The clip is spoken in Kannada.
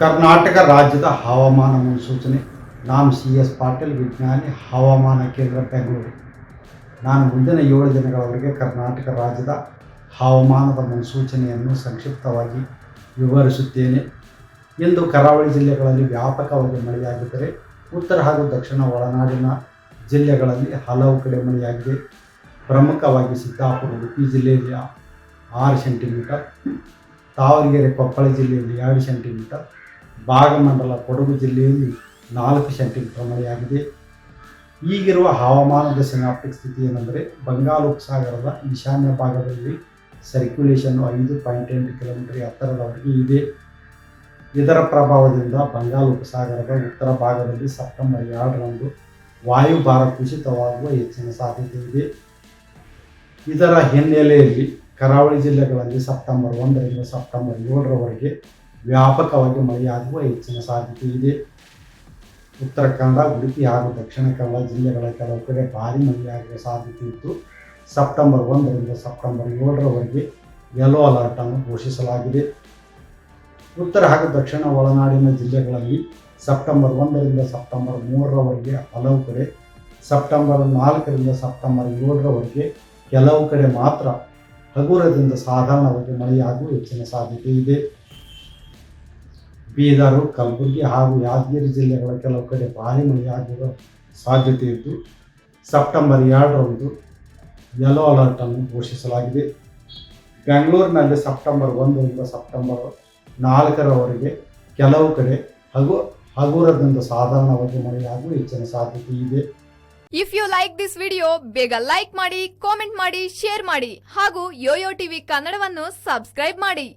ಕರ್ನಾಟಕ ರಾಜ್ಯದ ಹವಾಮಾನ ಮುನ್ಸೂಚನೆ. ನಾನು ಸಿ ಎಸ್ ಪಾಟೀಲ್, ವಿಜ್ಞಾನಿ, ಹವಾಮಾನ ಕೇಂದ್ರ ಬೆಂಗಳೂರು. ನಾನು ಮುಂದಿನ ಏಳು ದಿನಗಳವರೆಗೆ ಕರ್ನಾಟಕ ರಾಜ್ಯದ ಹವಾಮಾನದ ಮುನ್ಸೂಚನೆಯನ್ನು ಸಂಕ್ಷಿಪ್ತವಾಗಿ ವಿವರಿಸುತ್ತೇನೆ. ಇಂದು ಕರಾವಳಿ ಜಿಲ್ಲೆಗಳಲ್ಲಿ ವ್ಯಾಪಕವಾಗಿ ಮಳೆಯಾಗಿದ್ದರೆ, ಉತ್ತರ ಹಾಗೂ ದಕ್ಷಿಣ ಒಳನಾಡಿನ ಜಿಲ್ಲೆಗಳಲ್ಲಿ ಹಲವು ಕಡೆ ಮಳೆಯಾಗಿದೆ. ಪ್ರಮುಖವಾಗಿ ಸಿದ್ದಾಪುರ, ಉಡುಪಿ ಜಿಲ್ಲೆಯಲ್ಲಿ ಆರು ಸೆಂಟಿಮೀಟರ್ ದಾವಣಗೆರೆ ಕೊಪ್ಪಳ ಜಿಲ್ಲೆಯಲ್ಲಿ ಎರಡು ಸೆಂಟಿಮೀಟರ್ ಭಾಗಮಂಡಲ ಕೊಡಗು ಜಿಲ್ಲೆಯಲ್ಲಿ ನಾಲ್ಕು ಸೆಂಟಿಮೀಟರ್ ಮಳೆಯಾಗಿದೆ. ಈಗಿರುವ ಹವಾಮಾನದ ಸಿನಾಪ್ಟಿಕ್ ಸ್ಥಿತಿ ಏನೆಂದರೆ, ಬಂಗಾಳ ಉಪಸಾಗರದ ಈಶಾನ್ಯ ಭಾಗದಲ್ಲಿ ಸರ್ಕ್ಯುಲೇಷನ್ ಐದು ಪಾಯಿಂಟ್ ಎಂಟು ಕಿಲೋಮೀಟರ್ ಎತ್ತರದವರೆಗೆ ಇದೆ. ಇದರ ಪ್ರಭಾವದಿಂದ ಬಂಗಾಳ ಉಪಸಾಗರದ ಉತ್ತರ ಭಾಗದಲ್ಲಿ ಸೆಪ್ಟೆಂಬರ್ ಎರಡರಂದು ವಾಯುಭಾರ ಕುಸಿತವಾಗುವ ಹೆಚ್ಚಿನ ಸಾಧ್ಯತೆ ಇದೆ. ಇದರ ಹಿನ್ನೆಲೆಯಲ್ಲಿ ಕರಾವಳಿ ಜಿಲ್ಲೆಗಳಲ್ಲಿ ಸೆಪ್ಟೆಂಬರ್ ಒಂದರಿಂದ ಸೆಪ್ಟೆಂಬರ್ ಏಳರವರೆಗೆ ವ್ಯಾಪಕವಾಗಿ ಮಳೆಯಾಗುವ ಹೆಚ್ಚಿನ ಸಾಧ್ಯತೆ ಇದೆ. ಉತ್ತರ ಕನ್ನಡ, ಉಡುಪಿ ಹಾಗೂ ದಕ್ಷಿಣ ಕನ್ನಡ ಜಿಲ್ಲೆಗಳ ಕೆಲವು ಕಡೆ ಭಾರಿ ಮಳೆಯಾಗುವ ಸಾಧ್ಯತೆ ಇದ್ದು, ಸೆಪ್ಟೆಂಬರ್ ಒಂದರಿಂದ ಸೆಪ್ಟೆಂಬರ್ ಏಳರವರೆಗೆ ಯೆಲ್ಲೋ ಅಲರ್ಟನ್ನು ಘೋಷಿಸಲಾಗಿದೆ. ಉತ್ತರ ಹಾಗೂ ದಕ್ಷಿಣ ಒಳನಾಡಿನ ಜಿಲ್ಲೆಗಳಲ್ಲಿ ಸೆಪ್ಟೆಂಬರ್ ಒಂದರಿಂದ ಸೆಪ್ಟೆಂಬರ್ ಮೂರರವರೆಗೆ ಹಲವು ಕಡೆ, ಸೆಪ್ಟೆಂಬರ್ ನಾಲ್ಕರಿಂದ ಸೆಪ್ಟೆಂಬರ್ ಏಳರವರೆಗೆ ಕೆಲವು ಕಡೆ ಮಾತ್ರ ಹಗುರದಿಂದ ಸಾಧಾರಣವಾಗಿ ಮಳೆಯಾಗುವ ಹೆಚ್ಚಿನ ಸಾಧ್ಯತೆ ಇದೆ. ಬೀದರು, ಕಲಬುರಗಿ ಹಾಗೂ ಯಾದಗಿರಿ ಜಿಲ್ಲೆಗಳ ಕೆಲವು ಕಡೆ ಭಾರಿ ಮಳೆಯಾಗಿರೋ ಸಾಧ್ಯತೆ ಇದ್ದು, ಸೆಪ್ಟೆಂಬರ್ ಎರಡರಂದು ಯೆಲ್ಲೋ ಅಲರ್ಟನ್ನು ಘೋಷಿಸಲಾಗಿದೆ. ಬೆಂಗಳೂರಿನಲ್ಲಿ ಸೆಪ್ಟೆಂಬರ್ ಒಂದರಿಂದ ಸೆಪ್ಟೆಂಬರ್ ನಾಲ್ಕರವರೆಗೆ ಕೆಲವು ಕಡೆ ಹಗು, ಹಗುರದಿಂದ ಸಾಧಾರಣವಾಗಿ ಮಳೆಯಾಗುವ ಹೆಚ್ಚಿನ ಸಾಧ್ಯತೆ ಇದೆ. If you like this video ಬೇಗ ಲೈಕ್ ಮಾಡಿ ಕಾಮೆಂಟ್ ಮಾಡಿ ಶೇರ್ ಮಾಡಿ ಹಾಗೂ ಯೋಯೋ ಟಿವಿ ಕನ್ನಡವನ್ನು ಸಬ್ಸ್ಕ್ರೈಬ್ ಮಾಡಿ.